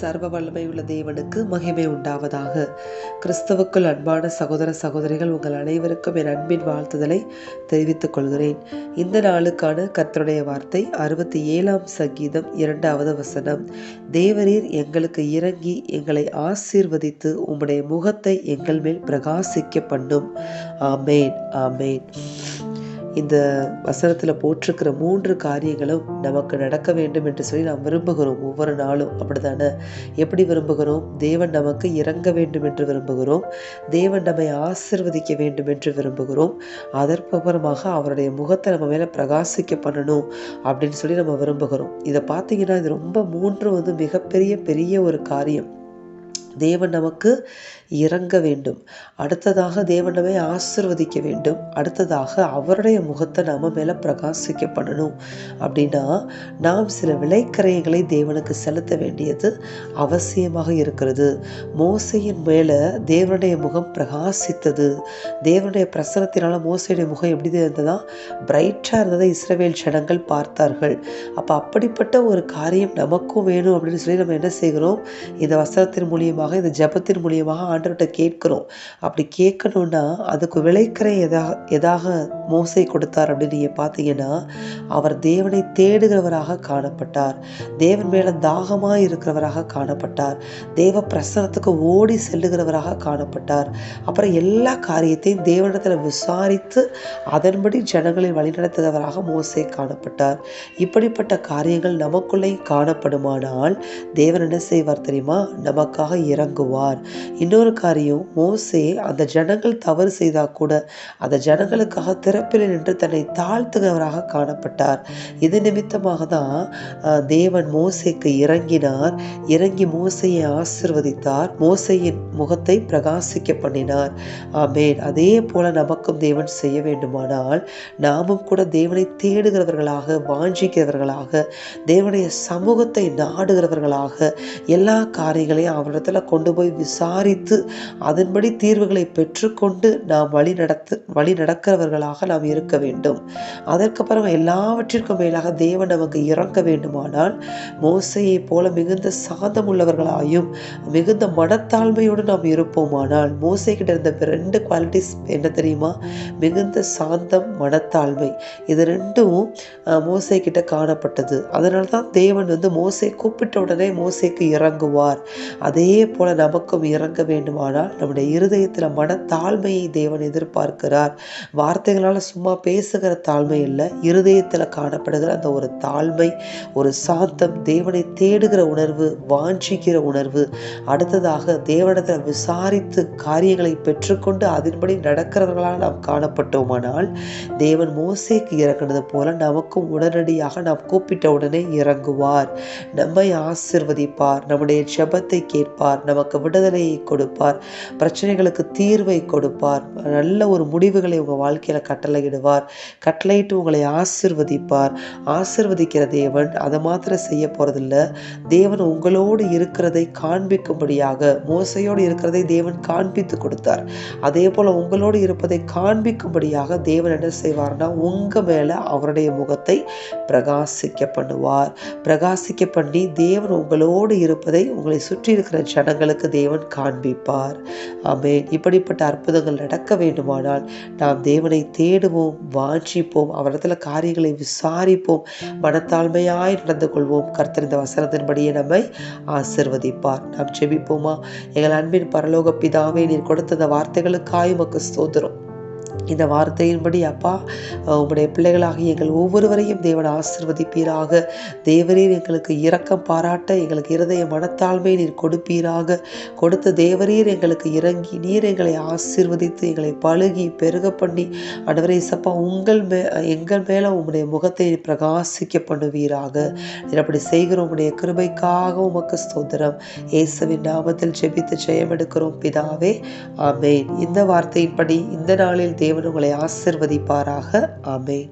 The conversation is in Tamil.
சர்வ வல்லமை உள்ள தேவனுக்கு மகிமை உண்டாவதாக. கிறிஸ்தவுக்குள் அன்பான சகோதர சகோதரிகள் உங்கள் அனைவருக்கும் என் அன்பின் வாழ்த்துதலை தெரிவித்துக் கொள்கிறேன். இந்த நாளுக்கான கர்த்தருடைய வார்த்தை அறுபத்தி ஏழாம் சங்கீதம் இரண்டாவது வசனம். தேவரீர் எங்களுக்கு இறங்கி எங்களை ஆசீர்வதித்து உம்முடைய முகத்தை எங்கள் மேல் பிரகாசிக்க பண்ணும். ஆமேன் ஆமேன். இந்த வசனத்தில் போட்டிருக்கிற மூன்று காரியங்களும் நமக்கு நடக்க வேண்டும் என்று சொல்லி நாம் விரும்புகிறோம். ஒவ்வொரு நாளும் அப்படித்தானே? எப்படி விரும்புகிறோம்? தேவன் நமக்கு இறங்க வேண்டும் என்று விரும்புகிறோம். தேவன் நம்மை ஆசிர்வதிக்க வேண்டும் என்று விரும்புகிறோம். அதற்கப்புறமாக அவருடைய முகத்தை நம்ம மேலே பிரகாசிக்க பண்ணணும் அப்படின்னு சொல்லி நம்ம விரும்புகிறோம். இதை பார்த்தீங்கன்னா இது ரொம்ப மூன்று வந்து மிகப்பெரிய பெரிய ஒரு காரியம். தேவன் நமக்கு இறங்க வேண்டும். அடுத்ததாக தேவன் நம்மை ஆசிர்வதிக்க வேண்டும். அடுத்ததாக அவருடைய முகத்தை நாம் மேலே பிரகாசிக்க பண்ணணும் அப்படின்னா நாம் சில விலைக்கரைகளை தேவனுக்கு செலுத்த வேண்டியது அவசியமாக இருக்கிறது. மோசையின் மேலே தேவனுடைய முகம் பிரகாசித்தது. தேவனுடைய பிரசனத்தினால் மோசையுடைய முகம் எப்படி இருந்ததா பிரைட்டாக இருந்ததை இஸ்ரவேல் ஜனங்கள் பார்த்தார்கள். அப்போ அப்படிப்பட்ட ஒரு காரியம் நமக்கும் வேணும் அப்படின்னு சொல்லி நம்ம என்ன செய்கிறோம்? இந்த வசனத்தின் மூலியமாக இந்த ஜபத்தின் மூலியமாக ஆண்டவர்கிட்ட கேட்கிறோம். அப்படி கேட்கணும்னா அதுக்கு விளைக்கிற எதாக எதாக மோசை கொடுத்தார் அப்படின்னு நீங்கள் பார்த்தீங்கன்னா அவர் தேவனை தேடுகிறவராக காணப்பட்டார். தேவன் மேலே தாகமாக இருக்கிறவராக காணப்பட்டார். தேவ பிரசனத்துக்கு ஓடி செல்லுகிறவராக காணப்பட்டார். அப்புறம் எல்லா காரியத்தையும் தேவனிடத்தில் விசாரித்து அதன்படி ஜனங்களை வழிநடத்துகிறவராக மோசே காணப்பட்டார். இப்படிப்பட்ட காரியங்கள் நமக்குள்ளே காணப்படுமானால் தேவன் என்ன செய்வார் தெரியுமா? நமக்காக இறங்குவார். இன்னொரு காரியம் மோசே அந்த ஜனங்கள் தவறு செய்தால் கூட அந்த ஜனங்களுக்காக திறப்பில் நின்று தன்னை தாழ்த்துகிறவராக காணப்பட்டார். இது நிமித்தமாக தான் தேவன் மோசைக்கு இறங்கினார். இறங்கி மோசையை ஆசிர்வதித்தார். மோசையின் முகத்தை பிரகாசிக்க பண்ணினார். ஆமேன். அதே போல நமக்கும் தேவன் செய்ய வேண்டுமானால் நாமும் கூட தேவனை தேடுகிறவர்களாக வாஞ்சிக்கிறவர்களாக தேவனுடைய சமூகத்தை நாடுகிறவர்களாக எல்லா காரியங்களையும் அவரிடத்தில் கொண்டு போய் விசாரித்து அதன்படி தீர்வுகளை பெற்றுக்கொண்டு நாம் வழி நடத்து வழி நடக்கிறவர்களாக நாம் இருக்க வேண்டும். அதற்கப்புறம் எல்லாவற்றிற்கும் மேலாக தேவன் நமக்கு இறங்க வேண்டுமானால் மோசையை போல மிகுந்த சாதம் உள்ளவர்களாயும் மிகுந்த மனத்தாழ்மையோடு நாம் இருப்போமானால் மோசை கிட்ட இருந்த ரெண்டு குவாலிட்டிஸ் என்ன தெரியுமா? மிகுந்த சாந்தம் மனத்தாழ்மை. இது ரெண்டும் மோசை கிட்ட காணப்பட்டது. அதனால தான் தேவன் வந்து மோசை கூப்பிட்ட உடனே மோசைக்கு இறங்குவார். அதே போல நமக்கும் இறங்க வேண்டுமானால் நம்முடைய இருதயத்தில் மன தாழ்மையை தேவன் எதிர்பார்க்கிறார். வார்த்தைகளால் சும்மா பேசுகிற தாழ்மை இல்லை இருதயத்தில் காணப்படுகிற அந்த ஒரு தாழ்மை ஒரு சாந்தம் தேவனை தேடுகிற உணர்வு வாஞ்சிக்கிற உணர்வு அடுத்ததாக தேவனத்தில் விசாரித்து காரியங்களை பெற்றுக்கொண்டு அதன்படி நடக்கிறவர்களாக நாம் காணப்பட்டோமானால் தேவன் மோசேக்கு இறங்கினது போல நமக்கும் உடனடியாக நாம் கூப்பிட்ட உடனே இறங்குவார். நம்மை ஆசிர்வதிப்பார் நம்முடைய ஜபத்தை கேட்பார். நமக்கு விடுதலையை கொடுப்பார். பிரச்சனைகளுக்கு தீர்வை கொடுப்பார். நல்ல ஒரு முடிவுகளை உங்கள் வாழ்க்கையில் கட்டளையிடுவார். கட்டளையிட்டு உங்களை ஆசிர்வதிப்பார். ஆசிர்வதிக்கிற தேவன் அதை மாத்திரம் செய்ய போகிறதில்ல தேவன் உங்களோடு இருக்கிறதை காண்பிக்கும்படியாக மோசையோடு இருக்கிறதை தேவன் காண்பித்து கொடுத்தார். அதே போல் உங்களோடு இருப்பதை காண்பிக்கும்படியாக தேவன் என்ன செய்வார்னா உங்கள் மேலே அவருடைய முகத்தை பிரகாசிக்க பண்ணுவார். பிரகாசிக்க பண்ணி தேவன் உங்களோடு இருப்பதை உங்களை சுற்றி இருக்கிற ஜனங்களுக்கு தேவன் காண்பிப்பார். ஆமேன். இப்படிப்பட்ட அற்புதங்கள் நடக்க வேண்டுமானால் நாம் தேவனை தேடுவோம் வாஞ்சிப்போம் அவரிடத்தில் காரியங்களை விசாரிப்போம் மனத்தாழ்மையாய் நடந்து கொள்வோம். கர்த்தரிந்த வசனத்தின்படியே நம்மை ஆசிர்வதிப்பார். நாம் செபிப்போமா எங்கள் அன்பின் பரலோக பிதாவே நீர் கொடுத்த வார்த்தைகளுக்காய் உமக்கு ஸ்தோத்திரம். இந்த வார்த்தையின்படி அப்பா உங்களுடைய பிள்ளைகளாக எங்கள் ஒவ்வொருவரையும் தேவன் ஆசிர்வதிப்பீராக. தேவரீர் எங்களுக்கு இரக்கம் பாராட்ட எங்களுக்கு இருதய மனத்தாழ்மை நீர் கொடுப்பீராக. கொடுத்த தேவரீர் எங்களுக்கு இறங்கி நீர் எங்களை ஆசிர்வதித்து எங்களை பழுகி பெருக பண்ணி அடவரை சப்பா உங்கள் மே எங்கள் மேலே உங்களுடைய முகத்தை பிரகாசிக்க பண்ணுவீராக. நீர் அப்படி செய்கிற உங்களுடைய கிருபைக்காக உமக்கு ஸ்தோத்திரம். இயேசுவின் நாமத்தில் ஜெபித்து ஜெயம் எடுக்கிறோம் பிதாவே ஆமேன். இந்த வார்த்தையின்படி இந்த நாளில் தேவன் உங்களை ஆசிர்வதிப்பாராக. ஆமேன்.